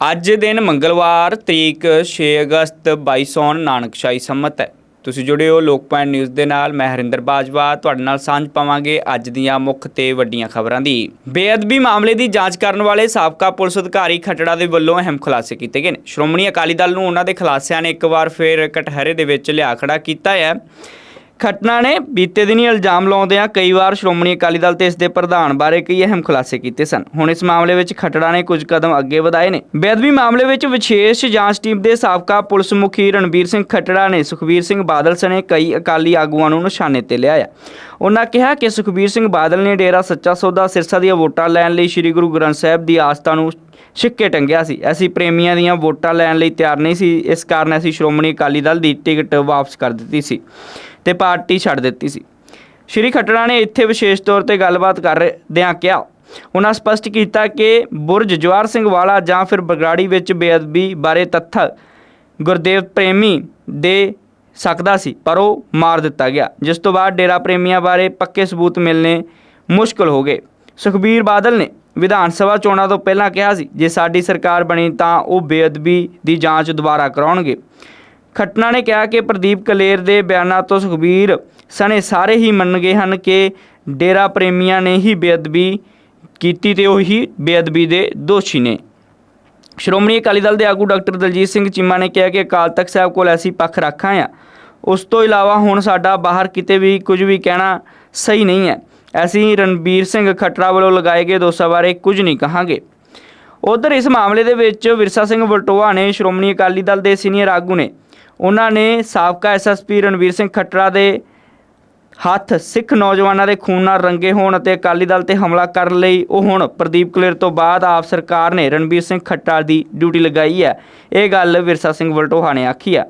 ਅੱਜ ਦਿਨ ਮੰਗਲਵਾਰ, ਤਰੀਕ 6 ਅਗਸਤ 2200 ਨਾਨਕਸ਼ਾਹੀ ਸੰਮਤ ਹੈ। ਤੁਸੀਂ ਜੁੜੇ ਹੋ ਲੋਕਪਾਲ ਨਿਊਜ਼ ਦੇ ਨਾਲ, ਮੈਂ ਹਰਿੰਦਰ ਬਾਜਵਾ। ਤੁਹਾਡੇ ਨਾਲ ਸਾਂਝ ਪਾਵਾਂਗੇ ਅੱਜ ਦੀਆਂ ਮੁੱਖ ਤੇ ਵੱਡੀਆਂ ਖਬਰਾਂ ਦੀ। ਬੇਅਦਬੀ ਮਾਮਲੇ ਦੀ ਜਾਂਚ ਕਰਨ ਵਾਲੇ ਸਾਬਕਾ ਪੁਲਿਸ ਅਧਿਕਾਰੀ ਖੱਟੜਾ ਦੇ ਵੱਲੋਂ ਅਹਿਮ ਖੁਲਾਸੇ ਕੀਤੇ ਗਏ ਨੇ। ਸ਼੍ਰੋਮਣੀ ਅਕਾਲੀ ਦਲ ਨੂੰ ਉਹਨਾਂ ਦੇ ਖੁਲਾਸਿਆਂ ਨੇ ਇੱਕ ਵਾਰ ਫਿਰ ਕਟਹਿਰੇ ਦੇ ਵਿੱਚ ਲਿਆ ਖੜਾ ਕੀਤਾ ਹੈ। ਖਟਨਾ ਨੇ ਬੀਤੇ ਦਿਨੀ ਇਲਜ਼ਾਮ ਲਾਉਂਦਿਆਂ ਕਈ ਵਾਰ ਸ਼੍ਰੋਮਣੀ ਅਕਾਲੀ ਦਲ ਤੇ ਇਸ ਦੇ ਪ੍ਰਧਾਨ ਬਾਰੇ ਕਈ ਅਹਿਮ ਖੁਲਾਸੇ ਕੀਤੇ ਸਨ। ਹੁਣ ਇਸ ਮਾਮਲੇ ਵਿੱਚ ਖਟੜਾ ਨੇ ਕੁਝ ਕਦਮ ਅੱਗੇ ਵਧਾਏ ਨੇ। ਬੇਅਦਬੀ ਮਾਮਲੇ ਵਿੱਚ ਵਿਸ਼ੇਸ਼ ਜਾਂਚ ਟੀਮ ਦੇ ਸਾਬਕਾ ਪੁਲਿਸ ਮੁਖੀ ਰਣਬੀਰ ਸਿੰਘ ਖਟੜਾ ਨੇ ਸੁਖਬੀਰ ਸਿੰਘ ਬਾਦਲ ਸਣੇ ਕਈ ਅਕਾਲੀ ਆਗੂਆਂ ਨੂੰ ਨਿਸ਼ਾਨੇ ਤੇ ਲਿਆਇਆ। ਉਹਨਾਂ ਕਿਹਾ ਕਿ ਸੁਖਬੀਰ ਸਿੰਘ ਬਾਦਲ ਨੇ ਡੇਰਾ ਸੱਚਾ ਸੌਦਾ ਸਿਰਸਾ ਦੀਆਂ ਵੋਟਾਂ ਲੈਣ ਲਈ ਸ੍ਰੀ ਗੁਰੂ ਗ੍ਰੰਥ ਸਾਹਿਬ ਦੀ ਆਸਥਾ ਨੂੰ ਛਿੱਕੇ ਟੰਗਿਆ ਸੀ। ਅਸੀਂ ਪ੍ਰੇਮੀਆਂ ਦੀਆਂ ਵੋਟਾਂ ਲੈਣ ਲਈ ਤਿਆਰ ਨਹੀਂ ਸੀ। ਇਸ ਕਾਰਨ ਅਸੀਂ ਸ਼੍ਰੋਮਣੀ ਅਕਾਲੀ ਦਲ ਦੀ ਟਿਕਟ ਵਾਪਸ ਕਰ ਦਿੱਤੀ ਸੀ। ਤੇ ਪਾਰਟੀ ਛੱਡ ਦਿੱਤੀ ਸੀ। ਸ਼੍ਰੀ ਖੱਟੜਾ ਨੇ ਇੱਥੇ ਵਿਸ਼ੇਸ਼ ਤੌਰ ਤੇ ਗੱਲਬਾਤ ਕਰਦਿਆਂ ਕਿਹਾ, ਉਹਨਾਂ ਸਪਸ਼ਟ ਕੀਤਾ ਕਿ ਬੁਰਜ ਜਵਾਰ ਸਿੰਘ ਵਾਲਾ ਜਾਂ ਫਿਰ ਬਗਰਾੜੀ ਵਿੱਚ ਬੇਅਦਬੀ ਬਾਰੇ ਤੱਥ ਗੁਰਦੇਵ ਪ੍ਰੇਮੀ ਦੇ ਸਕਦਾ ਸੀ, ਪਰ ਉਹ ਮਾਰ ਦਿੱਤਾ ਗਿਆ, ਜਿਸ ਤੋਂ ਬਾਅਦ ਡੇਰਾ ਪ੍ਰੇਮੀਆਂ ਬਾਰੇ ਪੱਕੇ ਸਬੂਤ ਮਿਲਣੇ ਮੁਸ਼ਕਲ ਹੋ ਗਏ। ਸੁਖਬੀਰ ਬਾਦਲ ਨੇ ਵਿਧਾਨ ਸਭਾ ਚੋਣਾਂ ਤੋਂ ਪਹਿਲਾਂ ਕਿਹਾ ਸੀ, ਜੇ ਸਾਡੀ ਸਰਕਾਰ ਬਣੀ ਤਾਂ ਉਹ ਬੇਅਦਬੀ ਦੀ ਜਾਂਚ ਦੁਬਾਰਾ ਕਰਾਉਣਗੇ। ਖੱਟਣਾ ਨੇ ਕਿਹਾ ਕਿ ਪ੍ਰਦੀਪ ਕਲੇਰ ਦੇ ਬਿਆਨਾਂ ਤੋਂ ਸੁਖਬੀਰ ਸਣੇ ਸਾਰੇ ਹੀ ਮੰਨ ਗਏ ਹਨ ਕਿ ਡੇਰਾ ਪ੍ਰੇਮੀਆਂ ਨੇ ਹੀ ਬੇਅਦਬੀ ਕੀਤੀ ਤੇ ਉਹੀ ਬੇਅਦਬੀ ਦੇ ਦੋਸ਼ੀ ਨੇ। ਸ਼੍ਰੋਮਣੀ ਅਕਾਲੀ ਦਲ ਦੇ ਆਗੂ ਡਾਕਟਰ ਦਲਜੀਤ ਸਿੰਘ ਚੀਮਾ ਨੇ ਕਿਹਾ ਕਿ ਅਕਾਲ ਤਖਤ ਸਾਹਿਬ ਕੋਲ ਐਸੀ ਪੱਖ ਰੱਖਾਂ ਆ ਉਸ ਤੋਂ ਇਲਾਵਾ ਹੁਣ ਸਾਡਾ ਬਾਹਰ ਕਿਤੇ ਵੀ ਕੁਝ ਵੀ ਕਹਿਣਾ ਸਹੀ ਨਹੀਂ ਹੈ। ਅਸੀਂ ਰਣਬੀਰ ਸਿੰਘ ਖੱਟੜਾ ਵੱਲੋਂ ਲਗਾਏ ਗਏ ਦੋਸ਼ਾਂ ਬਾਰੇ ਕੁਝ ਨਹੀਂ ਕਹਾਂਗੇ। ਉਧਰ ਇਸ ਮਾਮਲੇ ਦੇ ਵਿੱਚ ਵਿਰਸਾ ਸਿੰਘ ਵਲਟੋਆ ਨੇ ਸ਼੍ਰੋਮਣੀ ਅਕਾਲੀ ਦਲ ਦੇ ਸੀਨੀਅਰ ਆਗੂ ਨੇ ਉਹਨਾਂ ਨੇ ਸਾਬਕਾ ਐਸਐਸਪੀ ਰਣਵੀਰ ਸਿੰਘ ਖੱਟੜਾ ਦੇ ਹੱਥ ਸਿੱਖ ਨੌਜਵਾਨਾਂ ਦੇ ਖੂਨ ਨਾਲ ਰੰਗੇ ਹੋਣ ਅਤੇ ਅਕਾਲੀ ਦਲ ਤੇ ਹਮਲਾ ਕਰਨ ਲਈ ਉਹ ਹੁਣ ਪ੍ਰਦੀਪ ਕਲੇਰ ਤੋਂ ਬਾਅਦ ਆਪ ਸਰਕਾਰ ਨੇ ਰਣਬੀਰ ਸਿੰਘ ਖੱਟੜ ਦੀ ਡਿਊਟੀ ਲਗਾਈ ਹੈ। ਇਹ ਗੱਲ ਵਿਰਸਾ ਸਿੰਘ ਵਲਟੋਹਾ ਨੇ ਆਖੀ ਹੈ।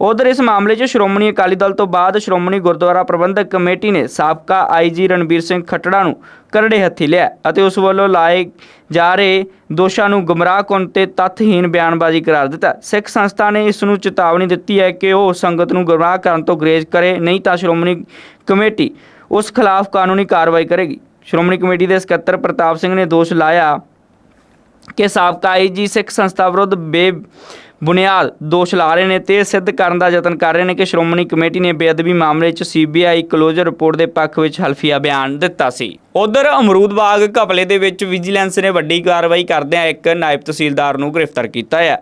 ਉਧਰ ਇਸ ਮਾਮਲੇ 'ਚ ਸ਼੍ਰੋਮਣੀ ਅਕਾਲੀ ਦਲ ਤੋਂ ਬਾਅਦ ਸ਼੍ਰੋਮਣੀ ਗੁਰਦੁਆਰਾ ਪ੍ਰਬੰਧਕ ਕਮੇਟੀ ਨੇ ਸਾਬਕਾ ਆਈਜੀ ਰਣਬੀਰ ਸਿੰਘ ਖੱਟੜਾ ਨੂੰ ਕਰੜੇ ਹੱਥੀ ਲਿਆ ਅਤੇ ਉਸ ਵੱਲੋਂ ਲਾਏ ਜਾ ਰਹੇ ਦੋਸ਼ਾਂ ਨੂੰ ਗੁੰਮਰਾਹਕੁਨ ਤੇ ਤੱਥਹੀਨ ਬਿਆਨਬਾਜ਼ੀ ਕਰਾਰ ਦਿੱਤਾ। ਸਿੱਖ ਸੰਸਥਾ ਨੇ ਇਸ ਨੂੰ ਚੇਤਾਵਨੀ ਦਿੱਤੀ ਹੈ ਕਿ ਉਹ ਸੰਗਤ ਨੂੰ ਗੁੰਮਰਾਹ ਕਰਨ ਤੋਂ ਗਰੇਜ਼ ਕਰੇ, ਨਹੀਂ ਤਾਂ ਸ਼੍ਰੋਮਣੀ ਕਮੇਟੀ ਉਸ ਖਿਲਾਫ ਕਾਨੂੰਨੀ ਕਾਰਵਾਈ ਕਰੇਗੀ। ਸ਼੍ਰੋਮਣੀ ਕਮੇਟੀ ਦੇ ਸਕੱਤਰ ਪ੍ਰਤਾਪ ਸਿੰਘ ਨੇ ਦੋਸ਼ ਲਾਇਆ ਕਿ ਸਾਬਕਾ ਆਈਜੀ ਸਿੱਖ ਸੰਸਥਾ ਵਿਰੁੱਧ ਬੇ ਬੁਨਿਆਦ ਦੋਸ਼ ਲਾ ਰਹੇ ਨੇ ਤੇ ਸਿੱਧ ਕਰਨ ਦਾ ਯਤਨ ਕਰ ਰਹੇ ਨੇ ਕਿ ਸ਼੍ਰੋਮਣੀ ਕਮੇਟੀ ਨੇ ਬੇਅਦਬੀ ਮਾਮਲੇ 'ਚ ਸੀਬੀਆਈ ਕਲੋਜ਼ਰ ਰਿਪੋਰਟ ਦੇ ਪੱਖ ਵਿੱਚ ਹਲਫੀਆ ਬਿਆਨ ਦਿੱਤਾ ਸੀ। ਉਧਰ ਅਮਰੂਦ ਬਾਗ ਘਪਲੇ ਦੇ ਵਿੱਚ ਵਿਜੀਲੈਂਸ ਨੇ ਵੱਡੀ ਕਾਰਵਾਈ ਕਰਦਿਆਂ ਇੱਕ ਨਾਇਬ ਤਹਿਸੀਲਦਾਰ ਨੂੰ ਗ੍ਰਿਫਤਾਰ ਕੀਤਾ ਹੈ।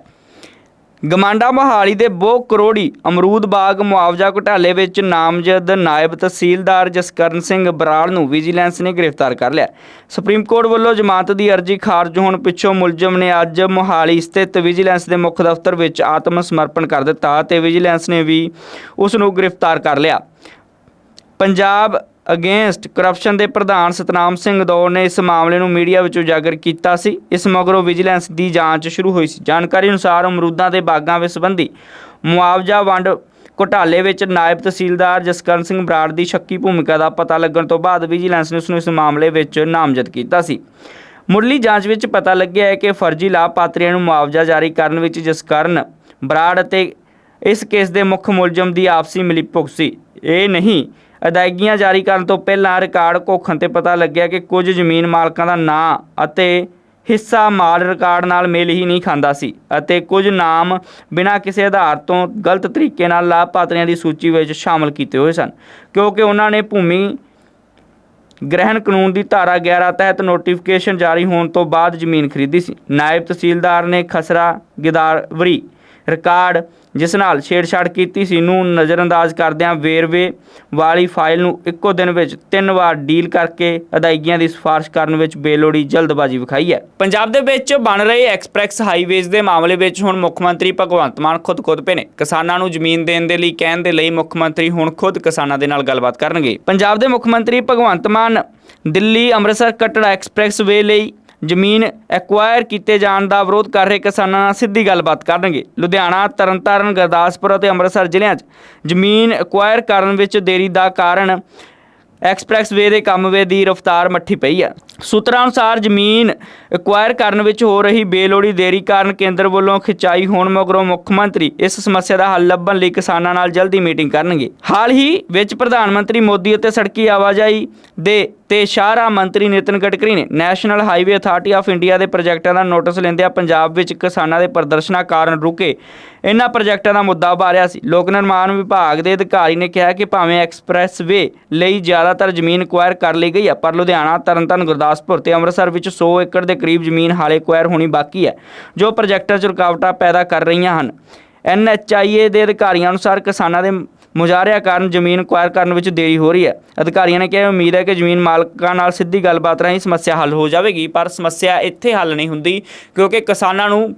ਗਮਾਂਡਾ ਮੋਹਾਲੀ ਦੇ ਬਹੁ ਕਰੋੜੀ ਅਮਰੂਦ ਬਾਗ ਮੁਆਵਜ਼ਾ ਘੁਟਾਲੇ ਵਿੱਚ ਨਾਮਜ਼ਦ ਨਾਇਬ ਤਹਿਸੀਲਦਾਰ ਜਸਕਰਨ ਸਿੰਘ ਬਰਾੜ ਨੂੰ ਵਿਜੀਲੈਂਸ ਨੇ ਗ੍ਰਿਫਤਾਰ ਕਰ ਲਿਆ। ਸੁਪਰੀਮ ਕੋਰਟ ਵੱਲੋਂ ਜ਼ਮਾਨਤ ਦੀ ਅਰਜ਼ੀ ਖਾਰਜ ਹੋਣ ਪਿੱਛੋਂ ਮੁਲਜ਼ਮ ਨੇ ਅੱਜ ਮੋਹਾਲੀ ਸਥਿਤ ਵਿਜੀਲੈਂਸ ਦੇ ਮੁੱਖ ਦਫ਼ਤਰ ਵਿੱਚ ਆਤਮ ਸਮਰਪਣ ਕਰ ਦਿੱਤਾ ਤੇ ਵਿਜੀਲੈਂਸ ਨੇ ਵੀ ਉਸ ਨੂੰ ਗ੍ਰਿਫਤਾਰ ਕਰ ਲਿਆ। ਪੰਜਾਬ ਅਗੇਂਸਟ ਕਰਪਸ਼ਨ ਦੇ ਪ੍ਰਧਾਨ ਸਤਨਾਮ ਸਿੰਘ ਦੌਰ ਨੇ ਇਸ ਮਾਮਲੇ ਨੂੰ ਮੀਡੀਆ ਵਿੱਚ ਉਜਾਗਰ ਕੀਤਾ ਸੀ। ਇਸ ਮਗਰੋਂ ਵਿਜੀਲੈਂਸ ਦੀ ਜਾਂਚ ਸ਼ੁਰੂ ਹੋਈ ਸੀ। ਜਾਣਕਾਰੀ ਅਨੁਸਾਰ ਅਮਰੂਦਾਂ ਦੇ ਬਾਗਾਂ ਵਿੱਚ ਸੰਬੰਧੀ ਮੁਆਵਜ਼ਾ ਵੰਡ ਘੁਟਾਲੇ ਵਿੱਚ ਨਾਇਬ ਤਹਿਸੀਲਦਾਰ ਜਸਕਰਨ ਸਿੰਘ ਬਰਾੜ ਦੀ ਸ਼ੱਕੀ ਭੂਮਿਕਾ ਦਾ ਪਤਾ ਲੱਗਣ ਤੋਂ ਬਾਅਦ ਵਿਜੀਲੈਂਸ ਨੇ ਉਸ ਨੂੰ ਇਸ ਮਾਮਲੇ ਵਿੱਚ ਨਾਮਜ਼ਦ ਕੀਤਾ ਸੀ। ਮੁੱਢਲੀ ਜਾਂਚ ਵਿੱਚ ਪਤਾ ਲੱਗਿਆ ਹੈ ਕਿ ਫਰਜ਼ੀ ਲਾਭਪਾਤਰੀਆਂ ਨੂੰ ਮੁਆਵਜ਼ਾ ਜਾਰੀ ਕਰਨ ਵਿੱਚ ਜਸਕਰਨ ਬਰਾੜ ਅਤੇ ਇਸ ਕੇਸ ਦੇ ਮੁੱਖ ਮੁਲਜ਼ਮ ਦੀ ਆਪਸੀ ਮਿਲੀਭੁਗਤ ਸੀ। ਇਹ ਨਹੀਂ ਅਦਾਇਗੀਆਂ ਜਾਰੀ ਕਰਨ ਤੋਂ ਪਹਿਲਾਂ ਰਿਕਾਰਡ ਘੋਖਣ ਤੇ ਪਤਾ ਲੱਗਿਆ ਕਿ ਕੁਝ ਜ਼ਮੀਨ ਮਾਲਕਾਂ ਦਾ ਨਾਂ ਅਤੇ ਹਿੱਸਾ ਮਾਲ ਰਿਕਾਰਡ ਨਾਲ ਮੇਲ ਹੀ ਨਹੀਂ ਖਾਂਦਾ ਸੀ ਅਤੇ ਕੁਝ ਨਾਮ ਬਿਨਾਂ ਕਿਸੇ ਆਧਾਰ ਤੋਂ ਗਲਤ ਤਰੀਕੇ ਨਾਲ ਲਾਭਪਾਤਰੀਆਂ ਦੀ ਸੂਚੀ ਵਿੱਚ ਸ਼ਾਮਲ ਕੀਤੇ ਹੋਏ ਸਨ, ਕਿਉਂਕਿ ਉਹਨਾਂ ਨੇ ਭੂਮੀ ਗ੍ਰਹਿਣ ਕਾਨੂੰਨ ਦੀ ਧਾਰਾ 11 ਤਹਿਤ ਨੋਟੀਫਿਕੇਸ਼ਨ ਜਾਰੀ ਹੋਣ ਤੋਂ ਬਾਅਦ ਜ਼ਮੀਨ ਖਰੀਦੀ ਸੀ। ਨਾਇਬ ਤਹਿਸੀਲਦਾਰ ਨੇ ਖਸਰਾ ਗਿਦਾਵਰੀ ਰਿਕਾਰਡ ਜਿਸ ਨਾਲ ਛੇੜਛਾੜ ਕੀਤੀ ਸੀ। ਨੂੰ ਨਜ਼ਰਅੰਦਾਜ਼ ਕਰਦਿਆਂ ਵੇਰਵੇ ਵਾਲੀ ਫਾਈਲ ਨੂੰ ਇੱਕੋ ਦਿਨ ਵਿੱਚ ਤਿੰਨ ਵਾਰ ਡੀਲ ਕਰਕੇ ਅਦਾਇਗੀਆਂ ਦੀ ਸਿਫਾਰਿਸ਼ ਕਰਨ ਵਿੱਚ ਬੇਲੋੜੀ ਜਲਦਬਾਜ਼ੀ ਵਿਖਾਈ ਹੈ। ਪੰਜਾਬ ਦੇ ਵਿੱਚ ਬਣ ਰਹੇ ਐਕਸਪ੍ਰੈਸ ਹਾਈਵੇਜ਼ ਦੇ ਮਾਮਲੇ ਵਿੱਚ ਹੁਣ ਮੁੱਖ ਮੰਤਰੀ ਭਗਵੰਤ ਮਾਨ ਖੁਦ ਖੁਦ ਪਏ ਨੇ। ਕਿਸਾਨਾਂ ਨੂੰ ਜ਼ਮੀਨ ਦੇਣ ਦੇ ਲਈ ਕਹਿਣ ਦੇ ਲਈ ਮੁੱਖ ਮੰਤਰੀ ਹੁਣ ਖੁਦ ਕਿਸਾਨਾਂ ਦੇ ਨਾਲ ਗੱਲਬਾਤ ਕਰਨਗੇ। ਪੰਜਾਬ ਦੇ ਮੁੱਖ ਮੰਤਰੀ ਭਗਵੰਤ ਮਾਨ ਦਿੱਲੀ ਅੰਮ੍ਰਿਤਸਰ ਕਟੜਾ ਐਕਸਪ੍ਰੈਸ ਵੇ ਲਈ ਜ਼ਮੀਨ ਐਕਵਾਇਰ ਕੀਤੇ ਜਾਣ ਦਾ ਵਿਰੋਧ ਕਰ ਰਹੇ ਕਿਸਾਨਾਂ ਨਾਲ ਸਿੱਧੀ ਗੱਲਬਾਤ ਕਰਨਗੇ। ਲੁਧਿਆਣਾ, ਤਰਨਤਾਰਨ, ਗੁਰਦਾਸਪੁਰ ਅਤੇ ਅੰਮ੍ਰਿਤਸਰ ਜ਼ਿਲ੍ਹਿਆਂ 'ਚ ਜ਼ਮੀਨ ਐਕਵਾਇਰ ਕਰਨ ਵਿੱਚ ਦੇਰੀ ਦਾ ਕਾਰਨ ਐਕਸਪ੍ਰੈਸ ਵੇ ਦੇ ਕੰਮ ਵੇ ਦੀ ਰਫ਼ਤਾਰ ਮੱਠੀ ਪਈ ਹੈ ਸੂਤਰਾਂ ਅਨੁਸਾਰ ਜ਼ਮੀਨ ਐਕਵਾਇਰ ਕਰਨ ਵਿੱਚ ਹੋ ਰਹੀ ਬੇਲੋੜੀ ਦੇਰੀ ਕਾਰਨ ਕੇਂਦਰ ਵੱਲੋਂ ਖਿਚਾਈ ਹੋਣ ਮਗਰੋਂ ਮੁੱਖ ਮੰਤਰੀ ਇਸ ਸਮੱਸਿਆ ਦਾ ਹੱਲ ਲੱਭਣ ਲਈ ਕਿਸਾਨਾਂ ਨਾਲ ਜਲਦੀ ਮੀਟਿੰਗ ਕਰਨਗੇ। ਹਾਲ ਹੀ ਵਿੱਚ ਪ੍ਰਧਾਨ ਮੰਤਰੀ ਮੋਦੀ ਅਤੇ ਸੜਕੀ ਆਵਾਜਾਈ ਦੇ ਤੇ ਸ਼ਾਹਰਾ ਮੰਤਰੀ ਨਿਤਨ ਗਡਕਰੀ ਨੇ National Highway Authority of India ਦੇ ਪ੍ਰੋਜੈਕਟਾਂ ਦਾ ਨੋਟਿਸ ਲੈਂਦਿਆਂ ਪੰਜਾਬ ਵਿੱਚ ਕਿਸਾਨਾਂ ਦੇ ਪ੍ਰਦਰਸ਼ਨਾਂ ਕਾਰਨ ਰੁਕੇ। ਇਹਨਾਂ ਪ੍ਰੋਜੈਕਟਾਂ ਦਾ ਮੁੱਦਾ ਉਭਾਰਿਆ ਸੀ। ਲੋਕ ਨਿਰਮਾਣ ਵਿਭਾਗ ਦੇ ਅਧਿਕਾਰੀ ਨੇ ਕਿਹਾ ਕਿ ਭਾਵੇਂ ਐਕਸਪ੍ਰੈਸਵੇ ਲਈ ਜ਼ਿਆਦਾਤਰ ਜ਼ਮੀਨ ਕੁਆਇਰ ਕਰ ਲਈ ਗਈ ਹੈ, ਪਰ ਲੁਧਿਆਣਾ, ਤਰਨਤਾਰਨ, ਗੁਰਦਾਸਪੁਰ ਤੇ ਅੰਮ੍ਰਿਤਸਰ ਵਿੱਚ 100 ਏਕੜ ਦੇ ਕਰੀਬ ਜ਼ਮੀਨ ਹਾਲੇ ਕੁਆਇਰ ਹੋਣੀ ਬਾਕੀ ਹੈ, ਜੋ ਪ੍ਰੋਜੈਕਟਾਂ 'ਚ ਰੁਕਾਵਟਾਂ ਪੈਦਾ ਕਰ ਰਹੀਆਂ ਹਨ। ਐਨਐਚਆਈਏ ਦੇ ਅਧਿਕਾਰੀਆਂ ਅਨੁਸਾਰ ਕਿਸਾਨਾਂ ਦੇ ਮੁਜ਼ਾਹਰਿਆਂ ਕਾਰਨ ਜ਼ਮੀਨ ਅਕਵਾਇਰ ਕਰਨ ਵਿੱਚ ਦੇਰੀ ਹੋ ਰਹੀ ਹੈ। ਅਧਿਕਾਰੀਆਂ ਨੇ ਕਿਹਾ, ਉਮੀਦ ਹੈ ਕਿ ਜ਼ਮੀਨ ਮਾਲਕਾਂ ਨਾਲ ਸਿੱਧੀ ਗੱਲਬਾਤ ਰਾਹੀਂ ਸਮੱਸਿਆ ਹੱਲ ਹੋ ਜਾਵੇਗੀ, ਪਰ ਸਮੱਸਿਆ ਇੱਥੇ ਹੱਲ ਨਹੀਂ ਹੁੰਦੀ, ਕਿਉਂਕਿ ਕਿਸਾਨਾਂ ਨੂੰ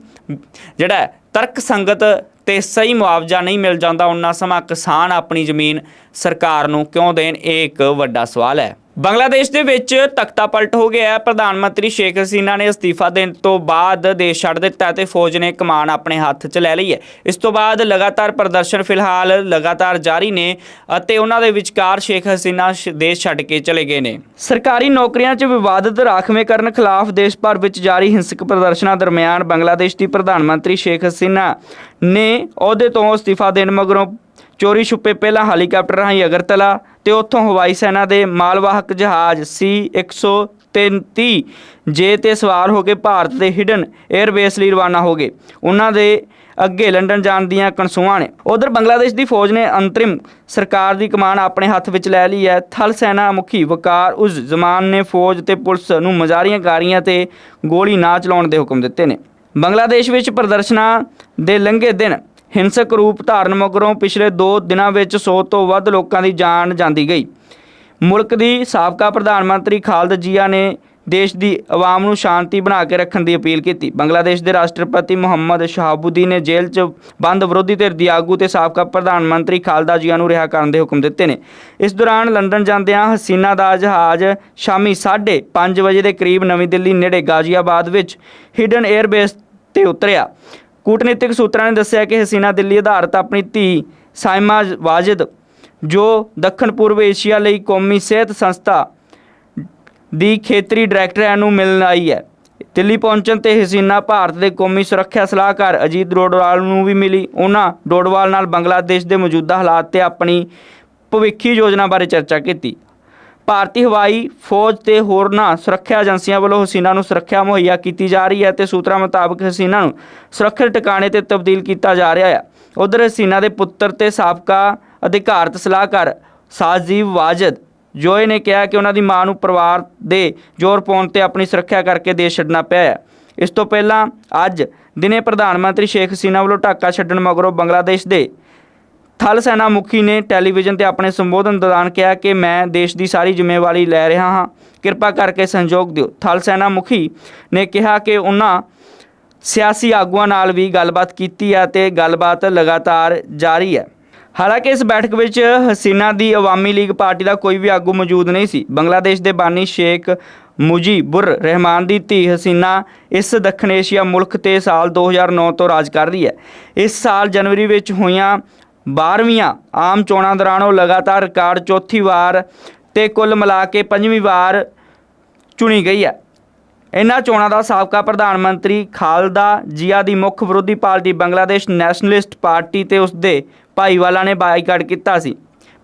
ਜਿਹੜਾ ਤਰਕ ਸੰਗਤ ਤੇ ਸਹੀ ਮੁਆਵਜ਼ਾ ਨਹੀਂ ਮਿਲ ਜਾਂਦਾ। ਉਹਨਾਂ ਸਮਾਂ ਕਿਸਾਨ ਆਪਣੀ ਜ਼ਮੀਨ ਸਰਕਾਰ ਨੂੰ ਕਿਉਂ ਦੇਣ, ਇਹ ਇੱਕ ਵੱਡਾ ਸਵਾਲ ਹੈ। ਬੰਗਲਾਦੇਸ਼ ਦੇ ਵਿੱਚ ਤਖਤਾ ਪਲਟ ਹੋ ਗਿਆ ਪ੍ਰਧਾਨ ਮੰਤਰੀ ਸ਼ੇਖ ਹਸੀਨਾ ਨੇ ਅਸਤੀਫਾ ਦੇਣ ਤੋਂ ਬਾਅਦ ਦੇਸ਼ ਛੱਡ ਦਿੱਤਾ ਤੇ ਫੌਜ ਨੇ ਕਮਾਨ ਆਪਣੇ ਹੱਥ 'ਚ ਲੈ ਲਈ ਹੈ। ਇਸ ਤੋਂ ਬਾਅਦ ਲਗਾਤਾਰ ਪ੍ਰਦਰਸ਼ਨ ਫਿਲਹਾਲ ਲਗਾਤਾਰ ਜਾਰੀ ਨੇ ਅਤੇ ਉਹਨਾਂ ਦੇ ਵਿਚਕਾਰ ਸ਼ੇਖ ਹਸੀਨਾ ਸ਼- ਦੇਸ਼ ਛੱਡ ਕੇ ਚਲੇ ਗਏ ਨੇ। ਸਰਕਾਰੀ ਨੌਕਰੀਆਂ 'ਚ ਵਿਵਾਦਤ ਰਾਖਵੇਂਕਰਨ ਖਿਲਾਫ ਦੇਸ਼ ਭਰ ਵਿੱਚ ਜਾਰੀ ਹਿੰਸਕ ਪ੍ਰਦਰਸ਼ਨਾਂ ਦਰਮਿਆਨ ਬੰਗਲਾਦੇਸ਼ ਦੀ ਪ੍ਰਧਾਨ ਮੰਤਰੀ ਸ਼ੇਖ ਹਸੀਨਾ ਨੇ ਅਹੁਦੇ ਤੋਂ ਅਸਤੀਫਾ ਦੇਣ ਮਗਰੋਂ ਚੋਰੀ ਛੁਪੇ ਪਹਿਲਾਂ ਹੈਲੀਕਾਪਟਰ ਰਾਹੀਂ ਅਗਰਤਲਾ ਤੇ ਉੱਥੋਂ ਹਵਾਈ ਸੈਨਾ ਦੇ ਮਾਲਵਾਹਕ ਜਹਾਜ਼ ਸੀ 133 ਜੇ ਤੇ ਸਵਾਰ ਹੋ ਕੇ ਭਾਰਤ ਦੇ ਹਿਡਨ 에ਅਰਬੇਸ ਲਈ ਰਵਾਨਾ ਹੋ ਗਏ। ਉਹਨਾਂ ਦੇ ਅੱਗੇ ਲੰਡਨ ਜਾਣ ਦੀਆਂ ਕਨਸੂਆਂ ਨੇ। ਉਧਰ ਬੰਗਲਾਦੇਸ਼ ਦੀ ਫੌਜ ਨੇ ਅੰਤਰਿਮ ਸਰਕਾਰ ਦੀ ਕਮਾਨ ਆਪਣੇ ਹੱਥ ਵਿੱਚ ਲੈ ਲਈ ਹੈ। ਥਲ ਸੈਨਾ ਮੁਖੀ ਵਕਾਰ ਉਸ ਜ਼ਮਾਨ ਨੇ ਫੌਜ ਤੇ ਪੁਲਿਸ ਨੂੰ ਮਜ਼ਾਰੀਆਂ ਕਾਰੀਆਂ ਤੇ ਗੋਲੀ ਨਾ ਚਲਾਉਣ ਦੇ ਹੁਕਮ ਦਿੱਤੇ ਨੇ। ਬੰਗਲਾਦੇਸ਼ ਵਿੱਚ ਪ੍ਰਦਰਸ਼ਨਾਂ ਦੇ ਲੰਘੇ ਦਿਨ ਹਿੰਸਕ ਰੂਪ ਧਾਰਨ ਮਗਰੋਂ ਪਿਛਲੇ 2 ਦਿਨਾਂ ਵਿੱਚ 100 ਤੋਂ ਵੱਧ ਲੋਕਾਂ ਦੀ ਜਾਨ ਜਾਂਦੀ ਗਈ। ਮੁਲਕ ਦੀ ਸਾਬਕਾ ਪ੍ਰਧਾਨ ਮੰਤਰੀ ਖਾਲਦ ਜੀਆ ਨੇ ਦੇਸ਼ ਦੀ ਆਵਾਮ ਨੂੰ ਸ਼ਾਂਤੀ ਬਣਾ ਕੇ ਰੱਖਣ ਦੀ ਅਪੀਲ ਕੀਤੀ। ਬੰਗਲਾਦੇਸ਼ ਦੇ ਰਾਸ਼ਟਰਪਤੀ ਮੁਹੰਮਦ ਸ਼ਹਾਬੁੱਦੀਨ ਨੇ ਜੇਲ੍ਹ 'ਚ ਬੰਦ ਵਿਰੋਧੀ ਧਿਰ ਦੀ ਆਗੂ ਤੇ ਸਾਬਕਾ ਪ੍ਰਧਾਨ ਮੰਤਰੀ ਖਾਲਦਾ ਜੀਆ ਨੂੰ ਰਿਹਾ ਕਰਨ ਦੇ ਹੁਕਮ ਦਿੱਤੇ ਨੇ। ਇਸ ਦੌਰਾਨ ਲੰਡਨ ਜਾਂਦਿਆਂ ਹਸੀਨਾ ਦਾ ਜਹਾਜ਼ ਸ਼ਾਮੀ 5:30 ਵਜੇ ਦੇ ਕਰੀਬ ਨਵੀਂ ਦਿੱਲੀ ਨੇੜੇ ਗਾਜ਼ੀਆਬਾਦ ਵਿੱਚ ਹਿਡਨ 에ਅਰਬੇਸ ਤੇ ਉਤਰਿਆ। ਕੂਟਨੀਤਿਕ ਸੂਤਰਾਂ ਨੇ ਦੱਸਿਆ ਕਿ ਹਸੀਨਾ ਦਿੱਲੀ ਆਧਾਰਿਤ ਆਪਣੀ ਧੀ ਸਾਇਮਾ ਵਾਜਿਦ, ਜੋ ਦੱਖਣ ਪੂਰਬ ਏਸ਼ੀਆ ਲਈ ਕੌਮੀ ਸਿਹਤ ਸੰਸਥਾ ਦੀ ਖੇਤਰੀ ਡਾਇਰੈਕਟਰ ਨੂੰ ਮਿਲਣ ਆਈ ਹੈ। ਦਿੱਲੀ ਪਹੁੰਚਣ ਤੇ ਹਸੀਨਾ ਭਾਰਤ ਦੇ ਕੌਮੀ ਸੁਰੱਖਿਆ ਸਲਾਹਕਾਰ ਅਜੀਤ ਡੋਡਵਾਲ ਨੂੰ ਵੀ ਮਿਲੀ। ਉਹਨਾਂ ਡੋਡਵਾਲ ਨਾਲ ਬੰਗਲਾਦੇਸ਼ ਦੇ ਮੌਜੂਦਾ ਹਾਲਾਤ ਤੇ ਆਪਣੀ ਭਵਿੱਖੀ ਯੋਜਨਾ ਬਾਰੇ ਚਰਚਾ ਕੀਤੀ। ਭਾਰਤੀ ਹਵਾਈ ਫੌਜ ਤੇ ਹੋਰਨਾਂ ਸੁਰੱਖਿਆ ਏਜੰਸੀਆਂ ਵੱਲੋਂ ਹਸੀਨਾ ਨੂੰ ਸੁਰੱਖਿਆ ਮੁਹੱਈਆ ਕੀਤੀ ਜਾ ਰਹੀ ਹੈ ਤੇ ਸੂਤਰਾਂ ਮੁਤਾਬਕ ਹਸੀਨਾ ਨੂੰ ਸੁਰੱਖਿਅਤ ਟਿਕਾਣੇ ਤੇ ਤਬਦੀਲ ਕੀਤਾ ਜਾ ਰਿਹਾ ਹੈ। ਉਧਰ ਹਸੀਨਾ ਦੇ ਪੁੱਤਰ ਤੇ ਸਾਬਕਾ ਅਧਿਕਾਰਤ ਸਲਾਹਕਾਰ ਸਾਜੀਵ ਵਾਜਦ ਜੋਏ ਨੇ ਕਿਹਾ ਕਿ ਉਹਨਾਂ ਦੀ ਮਾਂ ਨੂੰ ਪਰਿਵਾਰ ਦੇ ਜ਼ੋਰ ਪਾਉਣ ਤੇ ਆਪਣੀ ਸੁਰੱਖਿਆ ਕਰਕੇ ਦੇਸ਼ ਛੱਡਣਾ ਪਿਆ ਹੈ। ਇਸ ਤੋਂ ਪਹਿਲਾਂ ਅੱਜ ਦਿਨੇ ਪ੍ਰਧਾਨ ਮੰਤਰੀ ਸ਼ੇਖ ਹਸੀਨਾ ਵੱਲੋਂ ਢਾਕਾ ਛੱਡਣ ਮਗਰੋਂ ਬੰਗਲਾਦੇਸ਼ ਦੇ ਥਲ ਸੈਨਾ ਮੁਖੀ ਨੇ ਟੈਲੀਵਿਜ਼ਨ ਤੇ ਆਪਣੇ ਸੰਬੋਧਨ ਦੌਰਾਨ ਕਿਹਾ ਕਿ ਮੈਂ ਦੇਸ਼ ਦੀ ਸਾਰੀ ਜ਼ਿੰਮੇਵਾਰੀ ਲੈ ਰਿਹਾ ਹਾਂ। ਕਿਰਪਾ ਕਰਕੇ ਸਹਿਯੋਗ ਦਿਓ। ਥਲ ਸੈਨਾ ਮੁਖੀ ਨੇ ਕਿਹਾ ਕਿ ਉਹਨਾਂ ਸਿਆਸੀ ਆਗੂਆਂ ਨਾਲ ਵੀ ਗੱਲਬਾਤ ਕੀਤੀ ਹੈ ਤੇ ਗੱਲਬਾਤ ਲਗਾਤਾਰ ਜਾਰੀ ਹੈ। ਹਾਲਾਂਕਿ ਇਸ ਬੈਠਕ ਵਿੱਚ ਹਸੀਨਾ ਦੀ ਅਵਾਮੀ ਲੀਗ ਪਾਰਟੀ ਦਾ ਕੋਈ ਵੀ ਆਗੂ ਮੌਜੂਦ ਨਹੀਂ ਸੀ। ਬੰਗਲਾਦੇਸ਼ ਦੇ ਬਾਨੀ ਸ਼ੇਖ ਮੁਜੀਬੁਰ ਰਹਿਮਾਨ ਦੀ ਧੀ ਹਸੀਨਾ ਇਸ ਦੱਖਣ ਏਸ਼ੀਆ ਮੁਲਕ ਤੇ ਸਾਲ 2009 ਤੋਂ ਰਾਜ ਕਰ ਰਹੀ ਹੈ। ਇਸ ਸਾਲ ਜਨਵਰੀ ਵਿੱਚ ਹੋਈਆਂ 12ਵੀਆਂ ਆਮ ਚੋਣਾਂ ਦੌਰਾਨ ਉਹ ਲਗਾਤਾਰ ਰਿਕਾਰਡ ਚੌਥੀ ਵਾਰ ਤੇ ਕੁੱਲ ਮਿਲਾ ਕੇ ਪੰਜਵੀਂ ਵਾਰ ਚੁਣੀ ਗਈ ਹੈ। ਇਹਨਾਂ ਚੋਣਾਂ ਦਾ ਸਾਬਕਾ ਪ੍ਰਧਾਨ ਮੰਤਰੀ ਖਾਲਦਾ ਜੀਆ ਦੀ ਮੁੱਖ ਵਿਰੋਧੀ ਪਾਰਟੀ ਬੰਗਲਾਦੇਸ਼ ਨੈਸ਼ਨਲਿਸਟ ਪਾਰਟੀ ਤੇ ਉਸ ਦੇ ਭਾਈਵਾਲਾ ਨੇ ਬਾਈਕਾਟ ਕੀਤਾ ਸੀ।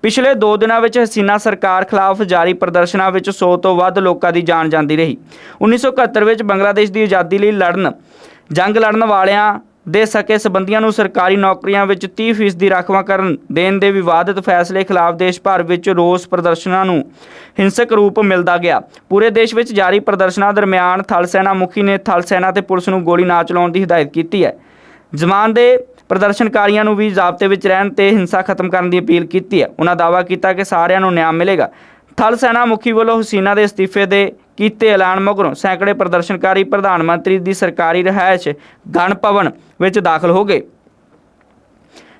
ਪਿਛਲੇ 2 ਦਿਨਾਂ ਵਿੱਚ ਹਸੀਨਾ ਸਰਕਾਰ ਖਿਲਾਫ ਜਾਰੀ ਪ੍ਰਦਰਸ਼ਨਾਂ ਵਿੱਚ 100 ਤੋਂ ਵੱਧ ਲੋਕਾਂ ਦੀ ਜਾਨ ਜਾਂਦੀ ਰਹੀ। 1971 ਵਿੱਚ ਬੰਗਲਾਦੇਸ਼ ਦੀ ਆਜ਼ਾਦੀ ਲਈ ਲੜਨ, ਜੰਗ ਲੜਨ ਵਾਲਿਆਂ ਦੇ ਸਕੇ ਸਬੰਧੀਆਂ ਨੂੰ ਸਰਕਾਰੀ ਨੌਕਰੀਆਂ ਵਿੱਚ 30% ਦੀ ਰਾਖਵਾਂਕਰਨ ਦੇਣ ਦੇ ਵਿਵਾਦਿਤ ਫੈਸਲੇ ਖਿਲਾਫ ਦੇਸ਼ ਭਰ ਵਿੱਚ ਰੋਸ ਪ੍ਰਦਰਸ਼ਨਾਂ ਨੂੰ ਹਿੰਸਕ ਰੂਪ ਮਿਲਦਾ ਗਿਆ। ਪੂਰੇ ਦੇਸ਼ ਵਿੱਚ ਜਾਰੀ ਪ੍ਰਦਰਸ਼ਨਾਂ ਦਰਮਿਆਨ ਥਲ ਸੈਨਾ ਮੁਖੀ ਨੇ ਥਲ ਸੈਨਾ ਤੇ ਪੁਲਿਸ ਨੂੰ ਗੋਲੀ ਨਾ ਚਲਾਉਣ ਦੀ ਹਦਾਇਤ ਕੀਤੀ ਹੈ। ਜ਼ਮਾਨ ਦੇ ਪ੍ਰਦਰਸ਼ਨਕਾਰੀਆਂ ਨੂੰ ਵੀ ਜ਼ਾਬਤੇ ਵਿੱਚ ਰਹਿਣ ਤੇ ਹਿੰਸਾ ਖਤਮ ਕਰਨ ਦੀ ਅਪੀਲ ਕੀਤੀ ਹੈ। ਉਹਨਾਂ ਦਾਅਵਾ ਕੀਤਾ ਕਿ ਸਾਰਿਆਂ ਨੂੰ ਨਿਆਂ ਮਿਲੇਗਾ। ਥਲ ਸੈਨਾ ਮੁਖੀ ਵੱਲੋਂ ਹੁਸੀਨਾ ਦੇ ਅਸਤੀਫੇ ਦੇ ਕੀਤੇ ਐਲਾਨ ਮਗਰੋਂ ਸੈਂਕੜੇ ਪ੍ਰਦਰਸ਼ਨਕਾਰੀ ਪ੍ਰਧਾਨ ਮੰਤਰੀ ਦੀ ਸਰਕਾਰੀ ਰਿਹਾਇਸ਼ ਗਣ ਭਵਨ ਵਿੱਚ ਦਾਖਲ ਹੋ ਗਏ।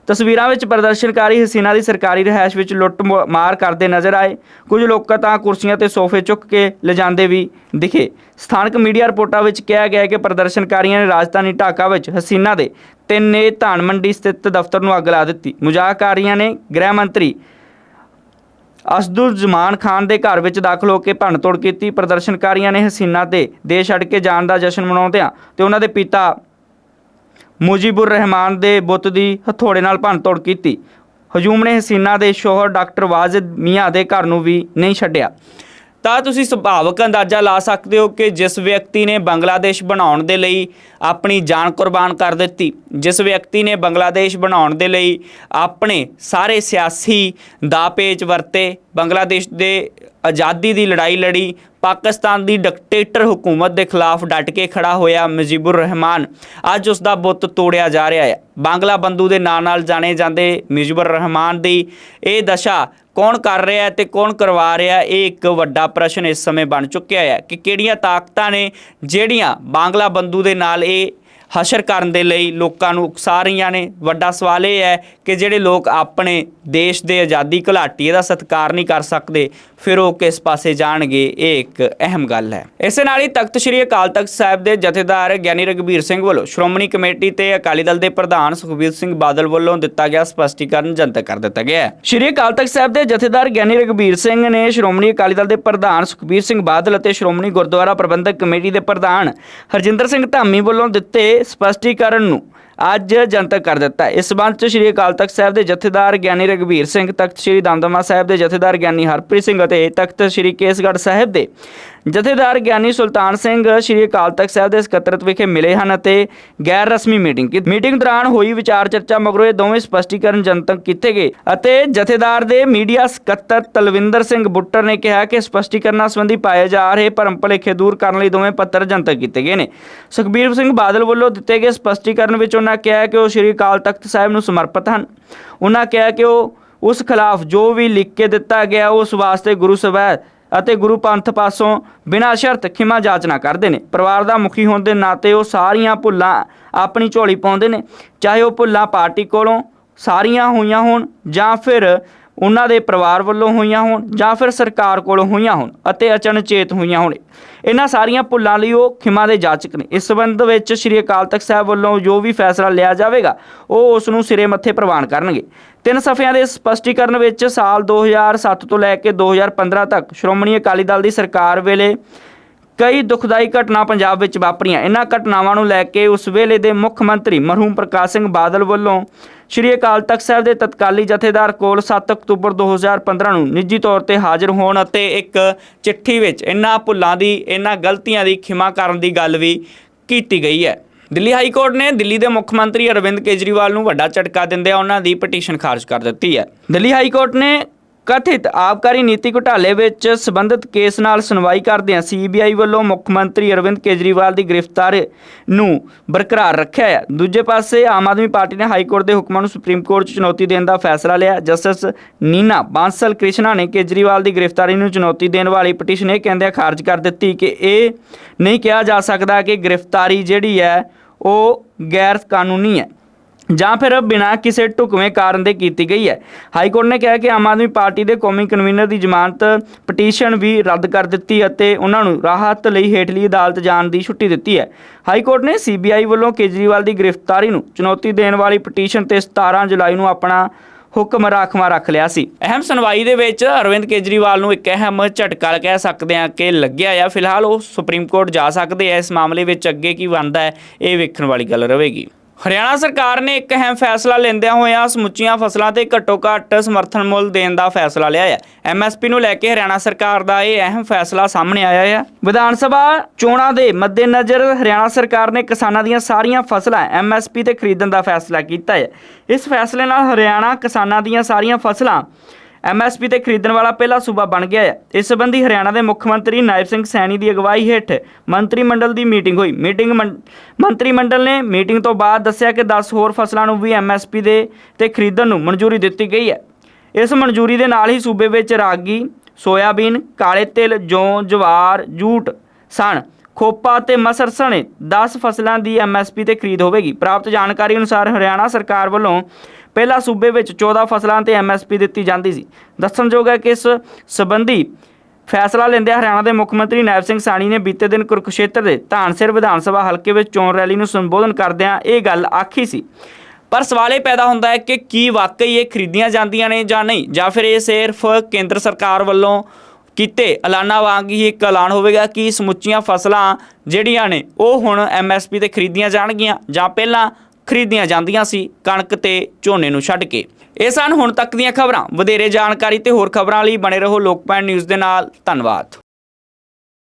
ਤਸਵੀਰਾਂ ਵਿੱਚ ਪ੍ਰਦਰਸ਼ਨਕਾਰੀ ਹਸੀਨਾ ਦੀ ਸਰਕਾਰੀ ਰਿਹਾਇਸ਼ ਵਿੱਚ ਲੁੱਟ ਮਾਰ ਕਰਦੇ ਨਜ਼ਰ ਆਏ। ਕੁਝ ਲੋਕ ਤਾਂ ਕੁਰਸੀਆਂ ਤੇ ਸੋਫੇ ਚੁੱਕ ਕੇ ਲਿਜਾਂਦੇ ਵੀ ਦਿਖੇ। ਸਥਾਨਕ ਮੀਡੀਆ ਰਿਪੋਰਟਾਂ ਵਿੱਚ ਕਿਹਾ ਗਿਆ ਕਿ ਪ੍ਰਦਰਸ਼ਨਕਾਰੀਆਂ ਨੇ ਰਾਜਧਾਨੀ ਢਾਕਾ ਵਿੱਚ ਹਸੀਨਾ ਦੇ ਤਿੰਨੇ ਧਾਨ ਮੰਡੀ ਸਥਿਤ ਦਫ਼ਤਰ ਨੂੰ ਅੱਗ ਲਾ ਦਿੱਤੀ। ਮੁਜ਼ਾਹਕਾਰੀਆਂ ਨੇ ਗ੍ਰਹਿ ਮੰਤਰੀ ਅਸਦੁਲ ਜ਼ਮਾਨ ਖਾਨ ਦੇ ਘਰ ਵਿੱਚ ਦਾਖਲ ਹੋ ਕੇ ਭੰਨਤੋੜ ਕੀਤੀ। ਪ੍ਰਦਰਸ਼ਨਕਾਰੀਆਂ ਨੇ ਹਸੀਨਾ ਤੇ ਦੇਸ਼ ਛੱਡ ਕੇ ਜਾਣ ਦਾ ਜਸ਼ਨ ਮਨਾਉਂਦਿਆਂ ਤੇ ਉਹਨਾਂ ਦੇ ਪਿਤਾ ਮੁਜੀਬੁਰ ਰਹਿਮਾਨ ਦੇ ਬੁੱਤ ਦੀ ਹਥੌੜੇ ਨਾਲ ਭੰਨਤੋੜ ਕੀਤੀ। ਹਜੂਮ ਨੇ ਹਸੀਨਾ ਦੇ ਸ਼ੋਹਰ ਡਾਕਟਰ ਵਾਜਿਦ ਮੀਆਂ ਦੇ ਘਰ ਨੂੰ ਵੀ ਨਹੀਂ ਛੱਡਿਆ। ਤਾਂ ਤੁਸੀਂ ਸੁਭਾਵਕ ਅੰਦਾਜ਼ਾ ਲਾ ਸਕਦੇ ਹੋ ਕਿ ਜਿਸ ਵਿਅਕਤੀ ਨੇ ਬੰਗਲਾਦੇਸ਼ ਬਣਾਉਣ ਦੇ ਲਈ ਆਪਣੀ ਜਾਨ ਕੁਰਬਾਨ ਕਰ ਦਿੱਤੀ, ਜਿਸ ਵਿਅਕਤੀ ਨੇ ਬੰਗਲਾਦੇਸ਼ ਬਣਾਉਣ ਦੇ ਲਈ ਆਪਣੇ ਸਾਰੇ ਸਿਆਸੀ ਦਾਪੇਚ ਵਰਤੇ, ਬੰਗਲਾਦੇਸ਼ ਦੇ ਆਜ਼ਾਦੀ ਦੀ ਲੜਾਈ ਲੜੀ, ਪਾਕਿਸਤਾਨ ਦੀ ਡਿਕਟੇਟਰ ਹਕੂਮਤ ਦੇ ਖਿਲਾਫ ਡਟ ਕੇ ਖੜਾ ਹੋਇਆ ਮਜੀਬੁਰ ਰਹਿਮਾਨ, ਅੱਜ ਉਸ ਦਾ ਬੁੱਤ ਤੋੜਿਆ ਜਾ ਰਿਹਾ ਹੈ। ਬਾਂਗਲਾ ਬੰਧੂ ਦੇ ਨਾਂ ਨਾਲ ਜਾਣੇ ਜਾਂਦੇ ਮੁਜੀਬੁਰ ਰਹਿਮਾਨ ਦੀ ਇਹ ਦਸ਼ਾ ਕੌਣ ਕਰ ਰਿਹਾ ਹੈ ਤੇ ਕੌਣ ਕਰਵਾ ਰਿਹਾ ਇਹ ਇੱਕ ਵੱਡਾ ਪ੍ਰਸ਼ਨ ਇਸ ਸਮੇਂ ਬਣ ਚੁੱਕਿਆ ਹੈ ਕਿ ਕਿਹੜੀਆਂ ਤਾਕਤਾਂ ਨੇ ਜਿਹੜੀਆਂ ਬਾਂਗਲਾ ਬੰਧੂ ਦੇ ਨਾਲ ਇਹ ਹਸ਼ਰ ਕਰਨ ਦੇ ਲਈ ਲੋਕਾਂ ਨੂੰ ਉਕਸਾ ਰਹੀਆਂ ਨੇ ਵੱਡਾ ਸਵਾਲ ਇਹ ਹੈ ਕਿ ਜਿਹੜੇ ਲੋਕ ਆਪਣੇ ਦੇਸ਼ ਦੇ ਆਜ਼ਾਦੀ ਘੁਲਾਟੀਏ ਦਾ ਸਤਿਕਾਰ ਨਹੀਂ ਕਰ ਸਕਦੇ, ਫਿਰ ਉਹ ਕਿਸ ਪਾਸੇ ਜਾਣਗੇ? ਇਹ ਇੱਕ ਅਹਿਮ ਗੱਲ ਹੈ। ਇਸੇ ਨਾਲ ਹੀ ਤਖਤ ਸ੍ਰੀ ਅਕਾਲ ਤਖਤ ਸਾਹਿਬ ਦੇ ਜਥੇਦਾਰ ਗਿਆਨੀ ਰਗਬੀਰ ਸਿੰਘ ਵੱਲੋਂ ਸ਼੍ਰੋਮਣੀ ਕਮੇਟੀ ਤੇ ਅਕਾਲੀ ਦਲ ਦੇ ਪ੍ਰਧਾਨ ਸੁਖਬੀਰ ਸਿੰਘ ਬਾਦਲ ਵੱਲੋਂ ਦਿੱਤਾ ਗਿਆ ਸਪਸ਼ਟੀਕਰਨ ਜਨਤਕ ਕਰ ਦਿੱਤਾ ਗਿਆ ਹੈ। ਸ੍ਰੀ ਅਕਾਲ ਤਖਤ ਸਾਹਿਬ ਦੇ ਜਥੇਦਾਰ ਗਿਆਨੀ ਰਗਬੀਰ ਸਿੰਘ ਨੇ ਸ਼੍ਰੋਮਣੀ ਅਕਾਲੀ ਦਲ ਦੇ ਪ੍ਰਧਾਨ ਸੁਖਬੀਰ ਸਿੰਘ ਬਾਦਲ ਅਤੇ ਸ਼੍ਰੋਮਣੀ ਗੁਰਦੁਆਰਾ ਪ੍ਰਬੰਧਕ ਕਮੇਟੀ ਦੇ ਪ੍ਰਧਾਨ ਹਰਜਿੰਦਰ ਸਿੰਘ ਧਾਮੀ ਵੱਲੋਂ ਦਿੱਤੇ ਸਪਸ਼ਟੀਕਰਨ ਨੂੰ ਅੱਜ ਜਨਤਕ ਕਰ ਦਿੱਤਾ। ਇਸ ਸਬੰਧ ਚ ਸ੍ਰੀ ਅਕਾਲ ਤਖਤ ਸਾਹਿਬ ਦੇ ਜਥੇਦਾਰ ਗਿਆਨੀ ਰਗਬੀਰ ਸਿੰਘ, ਤਖਤ ਸ੍ਰੀ ਦਮਦਮਾ ਸਾਹਿਬ ਦੇ ਜਥੇਦਾਰ ਗਿਆਨੀ ਹਰਪ੍ਰੀਤ ਸਿੰਘ ਅਤੇ ਤਖਤ ਸ੍ਰੀ ਕੇਸਗੜ੍ਹ ਸਾਹਿਬ ਦੇ ਜਥੇਦਾਰ ਗਿਆਨੀ ਸੁਲਤਾਨ ਸਿੰਘ ਸ੍ਰੀ ਅਕਾਲ ਤਖਤ ਸਾਹਿਬ ਦੇ ਸਕੱਤਰਤ ਵਿਖੇ ਮਿਲੇ ਹਨ ਅਤੇ ਗੈਰ ਰਸਮੀ ਮੀਟਿੰਗ ਕੀਤੀ। ਮੀਟਿੰਗ ਦੌਰਾਨ ਹੋਈ ਵਿਚਾਰ ਚਰਚਾ ਮਗਰੋਂ ਇਹ ਦੋਵੇਂ ਸਪਸ਼ਟੀਕਰਨ ਜਨਤਕ ਕੀਤੇ ਗਏ ਅਤੇ ਜਥੇਦਾਰ ਦੇ ਮੀਡੀਆ ਸਕੱਤਰ ਤਲਵਿੰਦਰ ਸਿੰਘ ਬੁੱਟਰ ਨੇ ਕਿਹਾ ਕਿ ਸਪਸ਼ਟੀਕਰਨਾਂ ਸੰਬੰਧੀ ਪਾਏ ਜਾ ਰਹੇ ਭਰਮ ਭੁਲੇਖੇ ਦੂਰ ਕਰਨ ਲਈ ਦੋਵੇਂ ਪੱਤਰ ਜਨਤਕ ਕੀਤੇ ਗਏ ਨੇ। ਸੁਖਬੀਰ ਸਿੰਘ ਬਾਦਲ ਵੱਲੋਂ ਦਿੱਤੇ ਗਏ ਸਪਸ਼ਟੀਕਰਨ ਵਿੱਚ ਉਹਨਾਂ ਕਿਹਾ ਕਿ ਉਹ ਸ੍ਰੀ ਅਕਾਲ ਤਖਤ ਸਾਹਿਬ ਨੂੰ ਸਮਰਪਿਤ ਹਨ। ਉਹਨਾਂ ਕਿਹਾ ਕਿ ਉਹ ਉਸ ਖਿਲਾਫ ਜੋ ਵੀ ਲਿਖ ਕੇ ਦਿੱਤਾ ਗਿਆ ਉਸ ਵਾਸਤੇ ਗੁਰੂ ਸਭਾ ਅਤੇ ਗੁਰੂ ਪੰਥ ਪਾਸੋਂ ਬਿਨਾਂ ਸ਼ਰਤ ਖਿਮਾ ਜਾਚਨਾ ਕਰਦੇ ਨੇ। ਪਰਿਵਾਰ ਦਾ ਮੁਖੀ ਹੋਣ ਦੇ ਨਾਤੇ ਉਹ ਸਾਰੀਆਂ ਭੁੱਲਾਂ ਆਪਣੀ ਝੋਲੀ ਪਾਉਂਦੇ ਨੇ। ਚਾਹੇ ਉਹ ਭੁੱਲਾਂ ਪਾਰਟੀ ਕੋਲੋਂ ਸਾਰੀਆਂ ਹੋਈਆਂ ਹੋਣ ਜਾਂ ਫਿਰ ਉਹਨਾਂ ਦੇ ਪਰਿਵਾਰ ਵੱਲੋਂ ਹੋਈਆਂ ਹੋਣ ਜਾਂ ਫਿਰ ਸਰਕਾਰ ਕੋਲੋਂ ਹੋਈਆਂ ਹੋਣ ਅਤੇ ਅਚਨਚੇਤ ਹੋਈਆਂ ਹੋਣ। ਇਹਨਾਂ ਸਾਰੀਆਂ ਭੁੱਲਾਂ ਲਈ ਉਹ ਖਿਮਾ ਦੇ ਜਾਚਕ ਨੇ। ਇਸ ਸੰਬੰਧ ਵਿੱਚ ਸ੍ਰੀ ਅਕਾਲ ਤਖਤ ਸਾਹਿਬ ਵੱਲੋਂ ਜੋ ਵੀ ਫੈਸਲਾ ਲਿਆ ਜਾਵੇਗਾ, ਉਹ ਉਸ ਨੂੰ ਸਿਰੇ ਮੱਥੇ ਪ੍ਰਵਾਨ ਕਰਨਗੇ। ਤਿੰਨ ਸਫ਼ਿਆਂ ਦੇ ਸਪਸ਼ਟੀਕਰਨ ਵਿੱਚ ਸਾਲ 2007 ਤੋਂ ਲੈ ਕੇ 2015 ਤੱਕ ਸ਼੍ਰੋਮਣੀ ਅਕਾਲੀ ਦਲ ਦੀ ਸਰਕਾਰ ਵੇਲੇ ਕਈ ਦੁਖਦਾਈ ਘਟਨਾ ਪੰਜਾਬ ਵਿੱਚ ਵਾਪਰੀਆਂ। ਇਹਨਾਂ ਘਟਨਾਵਾਂ ਨੂੰ ਲੈ ਕੇ ਉਸ ਵੇਲੇ ਦੇ ਮੁੱਖ ਮੰਤਰੀ ਮਰਹੂਮ ਪ੍ਰਕਾਸ਼ ਸਿੰਘ ਬਾਦਲ ਵੱਲੋਂ ਸ਼੍ਰੀ ਅਕਾਲ ਤਖਤ ਸਾਹਿਬ ਦੇ ਤਤਕਾਲੀ ਜਥੇਦਾਰ ਕੋਲ 7 ਅਕਤੂਬਰ 2015 ਨੂੰ ਨਿੱਜੀ ਤੌਰ ਤੇ ਹਾਜ਼ਰ ਹੋਣ ਅਤੇ ਇੱਕ ਚਿੱਠੀ ਵਿੱਚ ਇਹਨਾਂ ਭੁੱਲਾਂ ਦੀ ਇਹਨਾਂ ਗਲਤੀਆਂ ਦੀ ਖਿਮਾ ਕਰਨ ਦੀ ਗੱਲ ਵੀ ਕੀਤੀ ਗਈ ਹੈ। ਦਿੱਲੀ ਹਾਈ ਕੋਰਟ ਨੇ ਦਿੱਲੀ ਦੇ ਮੁੱਖ ਮੰਤਰੀ ਅਰਵਿੰਦ ਕੇਜਰੀਵਾਲ ਨੂੰ ਵੱਡਾ ਝਟਕਾ ਦਿੰਦਿਆਂ ਉਹਨਾਂ ਦੀ ਪਟੀਸ਼ਨ ਖਾਰਜ ਕਰ ਦਿੱਤੀ ਹੈ। ਦਿੱਲੀ ਹਾਈ ਕੋਰਟ ਨੇ ਕਥਿਤ ਆਬਕਾਰੀ ਨੀਤੀ ਘੁਟਾਲੇ ਵਿੱਚ ਸਬੰਧਤ ਕੇਸ ਨਾਲ ਸੁਣਵਾਈ ਕਰਦਿਆਂ ਸੀਬੀਆਈ ਵੱਲੋਂ ਮੁੱਖ ਮੰਤਰੀ ਅਰਵਿੰਦ ਕੇਜਰੀਵਾਲ ਦੀ ਗ੍ਰਿਫਤਾਰੀ ਨੂੰ ਬਰਕਰਾਰ ਰੱਖਿਆ ਹੈ। ਦੂਜੇ ਪਾਸੇ ਆਮ ਆਦਮੀ ਪਾਰਟੀ ਨੇ ਹਾਈ ਕੋਰਟ ਦੇ ਹੁਕਮਾਂ ਨੂੰ ਸੁਪਰੀਮ ਕੋਰਟ 'ਚ ਚੁਣੌਤੀ ਦੇਣ ਦਾ ਫੈਸਲਾ ਲਿਆ। ਜਸਟਿਸ ਨੀਨਾ ਬਾਂਸਲ ਕ੍ਰਿਸ਼ਨਾ ਨੇ ਕੇਜਰੀਵਾਲ ਦੀ ਗ੍ਰਿਫਤਾਰੀ ਨੂੰ ਚੁਣੌਤੀ ਦੇਣ ਵਾਲੀ ਪਟੀਸ਼ਨ ਇਹ ਕਹਿੰਦਿਆਂ ਖਾਰਜ ਕਰ ਦਿੱਤੀ ਕਿ ਇਹ ਨਹੀਂ ਕਿਹਾ ਜਾ ਸਕਦਾ ਕਿ ਗ੍ਰਿਫਤਾਰੀ ਜਿਹੜੀ ਹੈ ਉਹ ਗੈਰ ਕਾਨੂੰਨੀ ਹੈ। ਜਾਂ ਫਿਰ ਬਿਨਾਂ ਕਿਸੇ ਢੁਕਵੇਂ ਕਾਰਨ ਦੇ ਕੀਤੀ ਗਈ ਹੈ। ਹਾਈ ਕੋਰਟ ਨੇ ਕਿਹਾ ਕਿ ਆਮ ਆਦਮੀ ਪਾਰਟੀ ਦੇ ਕੌਮੀ ਕਨਵੀਨਰ ਦੀ ਜ਼ਮਾਨਤ ਪਟੀਸ਼ਨ ਵੀ ਰੱਦ ਕਰ ਦਿੱਤੀ ਅਤੇ ਉਹਨਾਂ ਨੂੰ ਰਾਹਤ ਲਈ ਹੇਠਲੀ ਅਦਾਲਤ ਜਾਣ ਦੀ ਛੁੱਟੀ ਦਿੱਤੀ ਹੈ। ਹਾਈ ਕੋਰਟ ਨੇ ਸੀਬੀਆਈ ਵੱਲੋਂ ਕੇਜਰੀਵਾਲ ਦੀ ਗ੍ਰਿਫਤਾਰੀ ਨੂੰ ਚੁਣੌਤੀ ਦੇਣ ਵਾਲੀ ਪਟੀਸ਼ਨ ਤੇ 17 ਜੁਲਾਈ ਨੂੰ ਆਪਣਾ ਹੁਕਮ ਰਾਖਵਾ ਰੱਖ ਲਿਆ ਸੀ। ਅਹਿਮ ਸੁਣਵਾਈ ਦੇ ਵਿੱਚ ਅਰਵਿੰਦ ਕੇਜਰੀਵਾਲ ਨੂੰ ਇੱਕ ਅਹਿਮ ਝਟਕਾ ਕਹਿ ਸਕਦੇ ਹਾਂ ਕਿ ਲੱਗਿਆ ਆ। ਫਿਲਹਾਲ ਉਹ ਸੁਪਰੀਮ ਕੋਰਟ ਜਾ ਸਕਦੇ ਆ। ਇਸ ਮਾਮਲੇ ਵਿੱਚ ਅੱਗੇ ਕੀ ਬਣਦਾ ਹੈ, ਇਹ ਵੇਖਣ ਵਾਲੀ ਗੱਲ ਰਹੇਗੀ। ਹਰਿਆਣਾ ਸਰਕਾਰ ਨੇ ਇੱਕ ਅਹਿਮ ਫੈਸਲਾ ਲੈਂਦਿਆਂ ਹੋਇਆਂ ਸਮੁੱਚੀਆਂ ਫਸਲਾਂ ਤੇ ਘੱਟੋ-ਘੱਟ ਸਮਰਥਨ ਮੁੱਲ ਦੇਣ ਦਾ ਫੈਸਲਾ ਲਿਆ ਹੈ। ਐਮਐਸਪੀ ਨੂੰ ਲੈ ਕੇ ਹਰਿਆਣਾ ਸਰਕਾਰ ਦਾ ਇਹ ਅਹਿਮ ਫੈਸਲਾ ਸਾਹਮਣੇ ਆਇਆ ਹੈ। ਵਿਧਾਨ ਸਭਾ ਚੋਣਾਂ ਦੇ ਮੱਦੇਨਜ਼ਰ ਹਰਿਆਣਾ ਸਰਕਾਰ ਨੇ ਕਿਸਾਨਾਂ ਦੀਆਂ ਸਾਰੀਆਂ ਫਸਲਾਂ ਐਮਐਸਪੀ ਤੇ ਖਰੀਦਣ ਦਾ ਫੈਸਲਾ ਕੀਤਾ ਹੈ। ਇਸ ਫੈਸਲੇ ਨਾਲ ਹਰਿਆਣਾ ਕਿਸਾਨਾਂ ਦੀਆਂ ਸਾਰੀਆਂ ਫਸਲਾਂ ਐਮਐਸਪੀ ਤੇ ਖਰੀਦਣ ਵਾਲਾ ਪਹਿਲਾ ਸੂਬਾ ਬਣ ਗਿਆ ਹੈ। ਇਸ ਸੰਬੰਧੀ ਹਰਿਆਣਾ ਦੇ ਮੁੱਖ ਮੰਤਰੀ ਨਾਇਬ ਸਿੰਘ ਸੈਣੀ ਦੀ ਅਗਵਾਈ ਹੇਠ ਮੰਤਰੀ ਮੰਡਲ ਦੀ ਮੀਟਿੰਗ ਹੋਈ। ਮੀਟਿੰਗ ਮੰਤਰੀ ਮੰਡਲ ਨੇ ਮੀਟਿੰਗ ਤੋਂ ਬਾਅਦ ਦੱਸਿਆ ਕਿ 10 ਹੋਰ ਫਸਲਾਂ ਨੂੰ ਵੀ ਐਮਐਸਪੀ ਦੇ ਤੇ ਖਰੀਦਣ ਨੂੰ ਮਨਜ਼ੂਰੀ ਦਿੱਤੀ ਗਈ ਹੈ। ਇਸ ਮਨਜ਼ੂਰੀ ਦੇ ਨਾਲ ਹੀ ਸੂਬੇ ਵਿੱਚ ਰਾਗੀ, ਸੋਇਆਬੀਨ, ਕਾਲੇ ਤਿਲ, ਜੌਂ, ਜਵਾਰ, ਜੂਟ, ਸਣ, ਖੋਪਾ ਤੇ ਮਸਰ ਸਣੇ 10 ਫਸਲਾਂ ਦੀ ਐਮਐਸਪੀ ਤੇ ਖਰੀਦ ਹੋਵੇਗੀ। ਪ੍ਰਾਪਤ ਜਾਣਕਾਰੀ ਅਨੁਸਾਰ ਹਰਿਆਣਾ ਸਰਕਾਰ ਵੱਲੋਂ ਪਹਿਲਾਂ ਸੂਬੇ ਵਿੱਚ 14 ਫਸਲਾਂ ਤੇ ਐਮਐਸਪੀ ਦਿੱਤੀ ਜਾਂਦੀ ਸੀ। ਦੱਸਣਯੋਗ ਹੈ ਕਿ ਇਸ ਸਬੰਧੀ ਫੈਸਲਾ ਲੈਂਦਿਆਂ ਹਰਿਆਣਾ ਦੇ ਮੁੱਖ ਮੰਤਰੀ ਨਾਇਬ ਸਿੰਘ ਸਾਣੀ ਨੇ ਬੀਤੇ ਦਿਨ ਕੁਰਕਸ਼ੇਤਰ ਦੇ ਧਾਨਸਿਰ ਵਿਧਾਨ ਸਭਾ ਹਲਕੇ ਵਿੱਚ ਚੋਣ ਰੈਲੀ ਨੂੰ ਸੰਬੋਧਨ ਕਰਦਿਆਂ ਇਹ ਗੱਲ ਆਖੀ ਸੀ। ਪਰ ਸਵਾਲ ਇਹ ਪੈਦਾ ਹੁੰਦਾ ਹੈ ਕਿ ਕੀ ਵਾਕਈ ਇਹ ਖਰੀਦੀਆਂ ਜਾਂਦੀਆਂ ਨੇ ਜਾਂ ਨਹੀਂ, ਜਾਂ ਫਿਰ ਇਹ ਸਿਰਫ ਕੇਂਦਰ ਸਰਕਾਰ ਵੱਲੋਂ ਕੀਤੇ ਐਲਾਨਾਂ ਵਾਂਗ ਹੀ ਇੱਕ ਐਲਾਨ ਹੋਵੇਗਾ ਕਿ ਸਮੁੱਚੀਆਂ ਫਸਲਾਂ ਜਿਹੜੀਆਂ ਨੇ ਉਹ ਹੁਣ ਐਮਐਸਪੀ ਤੇ ਖਰੀਦੀਆਂ ਜਾਣਗੀਆਂ ਜਾਂ ਪਹਿਲਾਂ ਖਰੀਦੀਆਂ ਜਾਂਦੀਆਂ ਸੀ ਕਣਕ ਤੇ ਝੋਨੇ ਨੂੰ ਛੱਡ ਕੇ। ਇਹ ਸਨ ਹੁਣ ਤੱਕ ਦੀਆਂ ਖਬਰਾਂ। ਵਧੇਰੇ ਜਾਣਕਾਰੀ ਤੇ ਹੋਰ ਖਬਰਾਂ ਲਈ ਬਣੇ ਰਹੋ ਲੋਕਪੈਨ ਨਿਊਜ਼ ਦੇ ਨਾਲ। ਧੰਨਵਾਦ।